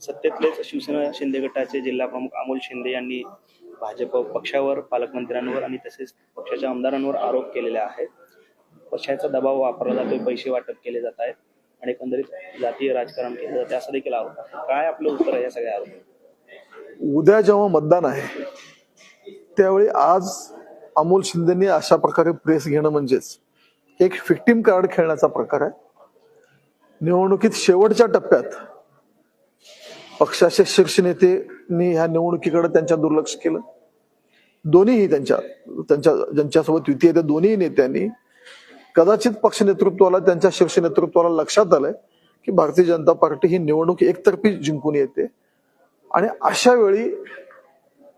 सत्तेतलेच शिवसेना शिंदे गटाचे जिल्हा प्रमुख अमोल शिंदे यांनी भाजप पक्षावर पालकमंत्र्यांवर आणि तसेच पक्षाच्या आमदारांवर आरोप केलेले आहेत. पक्षाचा दबाव वापरला जातोय पैसे वाटप केले जात आहेत आणि एकंदरीत जातीय राजकारण केलं जाते. असं देखील आरोप काय आपलं उत्तर आहे या सगळ्या आरोप उद्या जेव्हा मतदान आहे त्यावेळी आज अमोल शिंदेनी अशा प्रकारे प्रेस घेणं म्हणजेच एक फिक्टीम कार्ड खेळण्याचा प्रकार आहे. निवडणुकीत शेवटच्या टप्प्यात पक्षाचे शीर्ष नेतेनी ह्या निवडणुकीकडे त्यांच्या दुर्लक्ष केलं. दोन्हीही त्यांच्या त्यांच्या ज्यांच्यासोबत युती आहे त्या दोन्ही नेत्यांनी कदाचित पक्ष नेतृत्वाला त्यांच्या शीर्ष नेतृत्वाला लक्षात आलंय की भारतीय जनता पार्टी ही निवडणूक एकतर्फी जिंकून येते. आणि अशा वेळी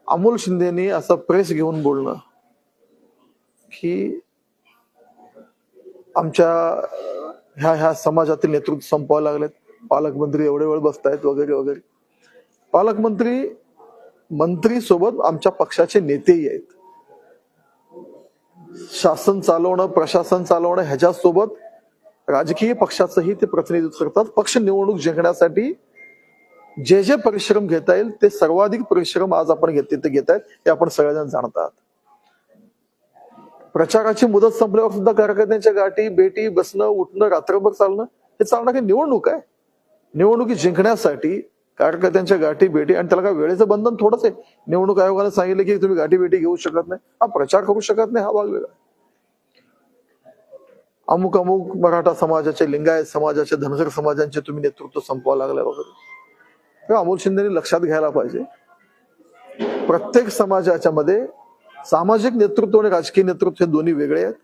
अमोल शिंदेनी असा प्रेस घेऊन बोलणं की आमच्या ह्या ह्या समाजातील नेतृत्व संपवायला लागलेत. पालकमंत्री एवढे वेळ बसतायत वगैरे वगैरे. पालकमंत्री मंत्री सोबत आमच्या पक्षाचे नेतेही आहेत शासन चालवणं प्रशासन चालवणं ह्याच्यासोबत राजकीय पक्षाचंही ते प्रतिनिधित्व करतात. पक्ष निवडणूक जिंकण्यासाठी जे जे परिश्रम घेता येईल ते सर्वाधिक परिश्रम आज आपण घेते ते घेत आहेत हे आपण सगळेजण जाणतात प्रचाराची मुदत संपल्यावर सुद्धा कार्यकर्त्यांच्या गाठी बेटी बसणं उठणं रात्रभर चालणं हे चालणारी निवडणूक आहे. निवडणुकी जिंकण्यासाठी कारण काय गाठी भेटी आणि त्याला काय वेळेचं बंधन थोडंच आहे. निवडणूक आयोगाने सांगितलं की तुम्ही गाठी भेटी घेऊ शकत नाही. हा प्रचार करू शकत नाही हा भाग वेगळा अमुक अमुक मराठा समाजाचे लिंगायत समाजाचे धनगर समाजांचे तुम्ही नेतृत्व संपवा लागले वगैरे. अमोल शिंदेनी लक्षात घ्यायला पाहिजे. प्रत्येक समाजाच्या मध्ये सामाजिक नेतृत्व आणि राजकीय नेतृत्व हे दोन्ही वेगळे आहेत.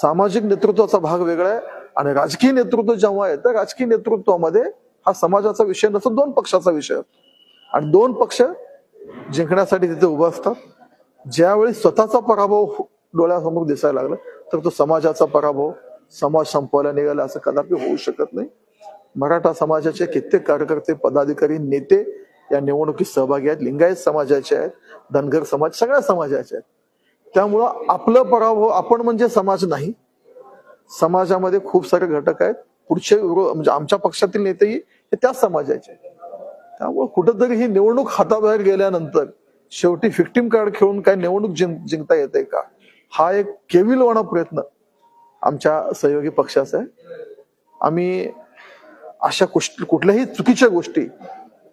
सामाजिक नेतृत्वाचा भाग वेगळा आहे. आणि राजकीय नेतृत्व जेव्हा येतं राजकीय नेतृत्वामध्ये हा समाजाचा विषय नसतो दोन पक्षाचा विषय आणि दोन पक्ष जिंकण्यासाठी तिथे उभं असतात. ज्यावेळी स्वतःचा पराभव हो- डोळ्यासमोर दिसायला लागला तर तो समाजाचा पराभव समाज संपवायला निघाला असं कदापि होऊ शकत नाही. मराठा समाजाचे कित्येक कार्यकर्ते पदाधिकारी नेते या निवडणुकीत सहभागी आहेत. लिंगायत समाजाचे आहेत धनगर समाज सगळ्या समाजाचे आहेत. त्यामुळं आपलं पराभव आपण म्हणजे समाज नाही. समाजामध्ये खूप सारे घटक आहेत. पुढचे म्हणजे आमच्या पक्षातील नेतेही हे त्याच समाजाचे त्यामुळे कुठंतरी ही निवडणूक हाताबाहेर गेल्यानंतर शेवटी फिक्टीम कार्ड खेळून काय निवडणूक जिंक जिंकता येते का? हा एक केविलवाणा प्रयत्न आमच्या सहयोगी पक्षाचा आहे. आम्ही अशा कुश- कुठल्याही चुकीच्या गोष्टी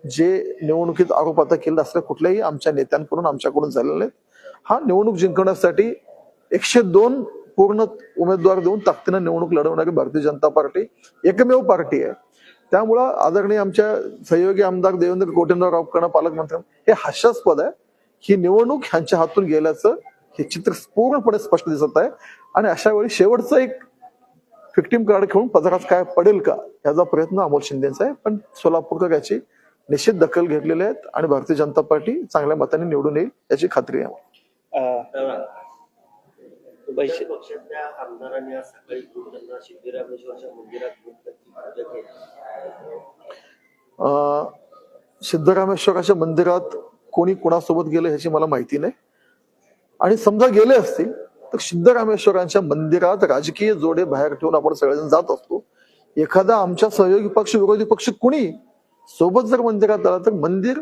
जे निवडणुकीत आरोप आता केले असल्या कुठल्याही आमच्या नेत्यांकडून आमच्याकडून झालेले आहेत हा निवडणूक जिंकण्यासाठी एकशे दोन पूर्ण उमेदवार देऊन ताकदीनं निवडणूक लढवणारी भारतीय जनता पार्टी एकमेव पार्टी आहे. त्यामुळं आदरणीय आमच्या सहयोगी आमदार देवेंद्र कोटेंद्रराव कणं पालकमंत्री हे हास्यास्पद आहे. ही निवडणूक ह्यांच्या हातून गेल्याचं हे चित्र पूर्णपणे स्पष्ट दिसत आहे. आणि अशा वेळी शेवटचं एक फिक्टीम कार्ड खेळून पदरात काय पडेल का याचा प्रयत्न अमोल शिंदेचा आहे. पण सोलापूरकर याची निश्चित दखल घेतलेली आहेत आणि भारतीय जनता पार्टी चांगल्या मताने निवडून येईल याची खात्री आहे. अं, पैसे पक्षातल्या आमदारांनी आज सकाळी त्यांना सिद्धिरामेश्वरच्या मंदिरात घेऊन त्यांची पूजा केली. अं, सिद्धरामेश्वराच्या मंदिरात कोणी कोणासोबत गेलं ह्याची मला माहिती नाही. आणि समजा गेले असतील तर सिद्धरामेश्वरांच्या मंदिरात राजकीय जोडे बाहेर ठेवून आपण सगळेजण जात असतो. एखादा आमच्या सहयोगी पक्ष विरोधी पक्ष कुणी सोबत जर मंदिरात आला तर मंदिर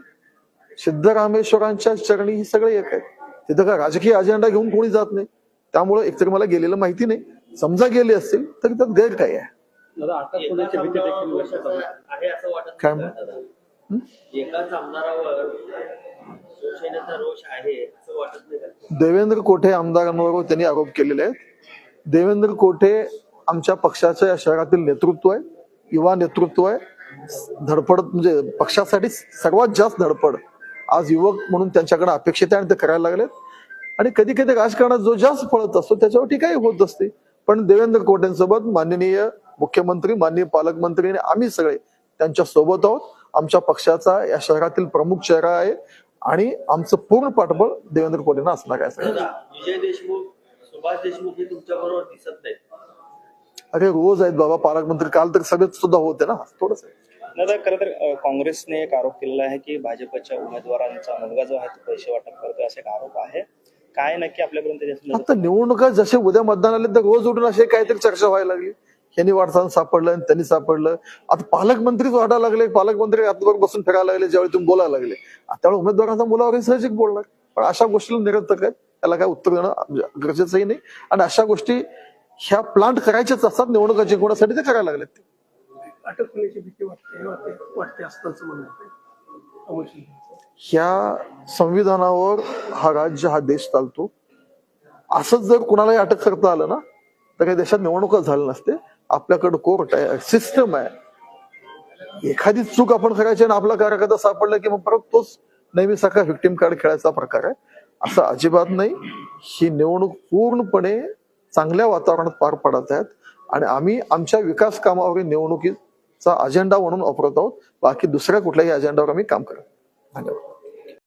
सिद्धरामेश्वरांच्या चरणी ही सगळे एक आहेत तिथं का राजकीय अजेंडा घेऊन कोणी जात नाही. त्यामुळे एकतर मला गेलेलं माहिती नाही. समजा गेले असतील तर त्यात गैर काय आहे काय देवेंद्र कोठे आमदारांवर त्यांनी आरोप केलेले आहेत. देवेंद्र कोठे आमच्या पक्षाच्या या शहरातील नेतृत्व आहे युवा नेतृत्व आहे धडपड म्हणजे पक्षासाठी सर्वात जास्त धडपड. आज युवक म्हणून त्यांच्याकडे अपेक्षित आहे आणि ते करायला लागलेत. आणि कधी कधी राजकारणात जो जास्त पळत असतो त्याच्यावर टीकाही होत असते. पण देवेंद्र कोटेंसोबत माननीय मुख्यमंत्री माननीय पालकमंत्री आणि आम्ही सगळे त्यांच्यासोबत आहोत. आमच्या पक्षाचा या शहरातील प्रमुख चेहरा आहे आणि आमचं पूर्ण पाठबळ देवेंद्र कोटेंना असणार आहे. विजय देशमुख सुभाष देशमुख हे तुमच्या बरोबर दिसत नाहीत. अरे रोज आहेत बाबा पालकमंत्री. काल तर सभेत सुद्धा होते ना थोडस. दादा खरं तर काँग्रेसने एक आरोप केलेला आहे की भाजपच्या उमेदवारांचा मुलगा जो आहे तो पैसे वाटप करतोय असा एक आरोप आहे. काय नक्की आपल्यापर्यंत आता निवडणुका जसे उद्या मतदान आले तर रोज उठून असे काहीतरी चर्चा व्हायला लागली. यांनी वाटताना सापडलं आणि त्यांनी सापडलं. आता पालकमंत्रीच वाटायला लागले. पालकमंत्री आतवर बसून फिरायला लागले ज्यावेळी तुम्ही बोलायला लागले. त्यावेळी उमेदवारांचा मुलावर साहजिक बोलणार. पण अशा गोष्टीला निरर्थक आहेत त्याला काय उत्तर देणं गरजेचंही नाही. आणि अशा गोष्टी ह्या प्लांट करायच्याच असतात. निवडणुका जिंकण्यासाठी ते करायला लागलेत. ते अटक होण्याची भीती वाटते वाटते असताच म्हणून ह्या संविधानावर हा राज्य हा देश चालतो. असंच जर कुणालाही अटक करता आलं ना तर काही देशात निवडणुका झाल्या नसते आपल्याकडे कोर्ट आहे सिस्टम आहे. एखादी चूक आपण करायची आणि आपला कार्यकर्ता सापडला की मग परत तोच नेहमी सारखा व्हिक्टीम कार्ड खेळायचा प्रकार आहे. असं अजिबात नाही. ही निवडणूक पूर्णपणे चांगल्या वातावरणात पार पडत आहेत. आणि आम्ही आमच्या विकास कामावरील निवडणुकीचा अजेंडा म्हणून वापरत आहोत. बाकी दुसऱ्या कुठल्याही अजेंडावर आम्ही काम करत धन्यवाद